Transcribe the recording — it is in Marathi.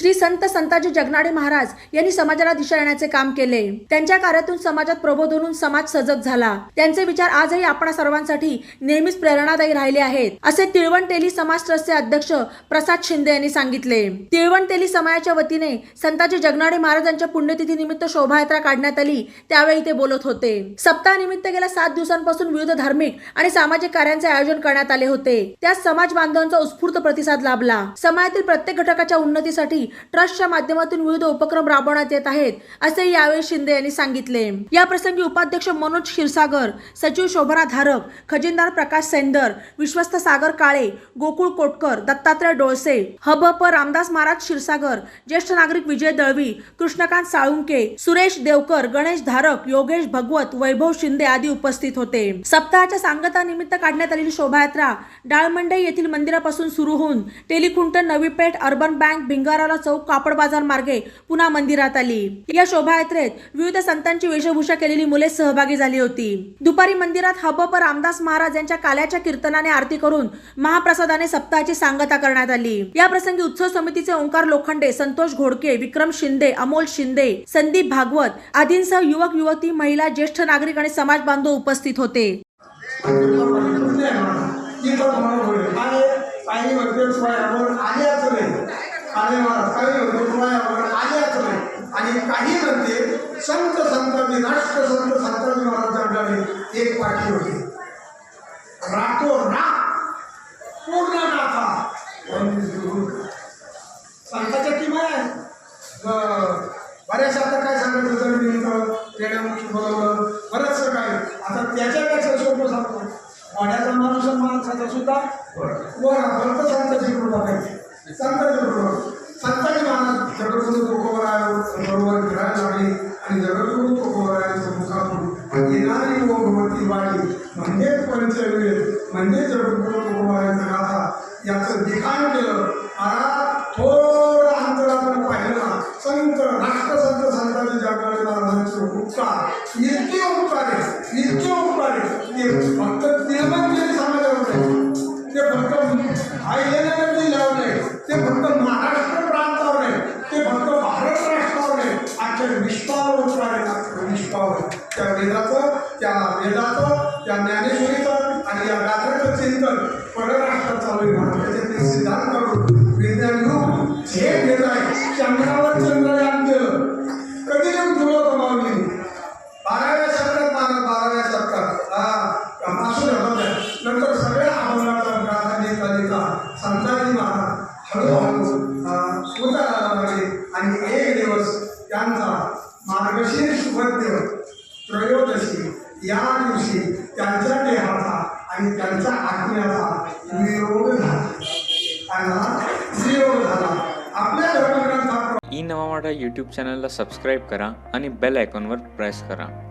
श्री संत संताजी जगनाडे महाराज यांनी समाजाला दिशा येण्याचे काम केले. त्यांच्या कार्यातून समाजात प्रबोध होऊन समाज सजग झाला. त्यांचे विचार आजही आपणा सर्वांसाठी नेहमीच प्रेरणादायी राहिले आहेत असे तिळवण तेली समाज ट्रस्टचे अध्यक्ष प्रसाद शिंदे यांनी सांगितले. तिळवण समाजाच्या वतीने संताजी जगनाडे महाराजांच्या पुण्यतिथी निमित्त शोभायात्रा काढण्यात आली त्यावेळी ते बोलत होते. सप्ताहानिमित्त गेल्या सात दिवसांपासून विविध धार्मिक आणि सामाजिक कार्यांचे आयोजन करण्यात आले होते. त्यात समाज बांधवांचा उत्स्फूर्त प्रतिसाद लाभला. समाजातील प्रत्येक घटकाच्या उन्नतीसाठी ट्रस्टच्या माध्यमातून विविध उपक्रम राबवण्यात येत आहेत असे यावेळी शिंदे यांनी सांगितले. या प्रसंगी उपाध्यक्ष मनोज क्षीरसागर सचिव शोभना धारक खजिनदार प्रकाश सेंदर विश्वस्त सागर काळे गोकुळ कोटकर दत्तात्रय डोळसे हबप रामदास महाराज क्षीरसागर ज्येष्ठ नागरिक विजय दळवी कृष्णकांत साळुंके सुरेश देवकर गणेश धारक योगेश भगवत वैभव शिंदे आदी उपस्थित होते. सप्ताहाच्या सांगता निमित्त काढण्यात आलेली शोभायात्रा डाळमंडई येथील मंदिरापासून सुरू होऊन टेलिखुंट नवी पेठ अर्बन बँक भिंगाराला चौक कापड बाजार मार्गे पुन्हा मंदिरात आली. या शोभायात्रेत विविध संतांची वेशभूषा केलेली मुले सहभागी झाली होती. दुपारी मंदिरात हबप रामदास महाराज यांच्या काल्याच्या कीर्तनाने आरती करून महाप्रसादाने सप्ताहाची सांगता करण्यात आली. या प्रसंगी उत्सव समितीचे ओंकार लोखंडे संतोष घोडके विक्रम शिंदे अमोल शिंदे संदीप भागवत आदींसह युवक युवती महिला ज्येष्ठ नागरिक आणि समाज बांधव उपस्थित होते. काही म्हणते सुवायावर आले असं नाही महाराज काही म्हणते सुवायावर आले असं नाही आणि काही म्हणते संत संतांनी राष्ट्र संत संतांनी महाराजांकडे एक पाठी होती रातो रात पूर्ण नाथा संताच्या किमान आहे अं, बऱ्याचशा आता काय सांगायचं जर मी रेड्यामुखी बोलवलं बरंचसं काय आता त्याच्यापेक्षा सोपं सांगतो. वाड्याचा माणूस माणसाचा सुद्धा वर आपण तर संताची कृपा पाहिजे संताची कृपा महाराज बरोबर फिरायला लागली आणि जगद्गुरु मुखातून येणारी व भगवती वाणी म्हणजेच म्हणजे गाथा याचं लिखाण केलं मला थोडं अंतरातून पाहिलं संत राष्ट्रसंत संतांचे जगाले महाराजांचे उपकार इतके उपकार इतके उपकार ते फक्त निर्माण ते फक्त आयलेनगर नाही ते फक्त महाराष्ट्र प्रांतावर नाही ते फक्त भारत राष्ट्रावर नाही आजच्या विश्वावर उपकार आहे विश्वावर त्या वेदाचं त्या वेदाचं त्या ज्ञानेश्वरीचं आणि या गाथाचं चिंतन परराष्ट्रात चालू आहे महाराष्ट्राचे ते सिद्धांत करून विज्ञान घेऊन हे वेद आहे चंद्रावर चंद्र त्रयोदशी या दिवशी त्यांच्या देहाचा आणि त्यांच्या आत्म्याचा वियोग झाला. आणि झाला. आपल्या धर्मग्रंथाप्रमाणे ई नवा मराठा यूट्यूब चॅनलला सबस्क्राईब करा आणि बेल आयकॉनवर प्रेस करा.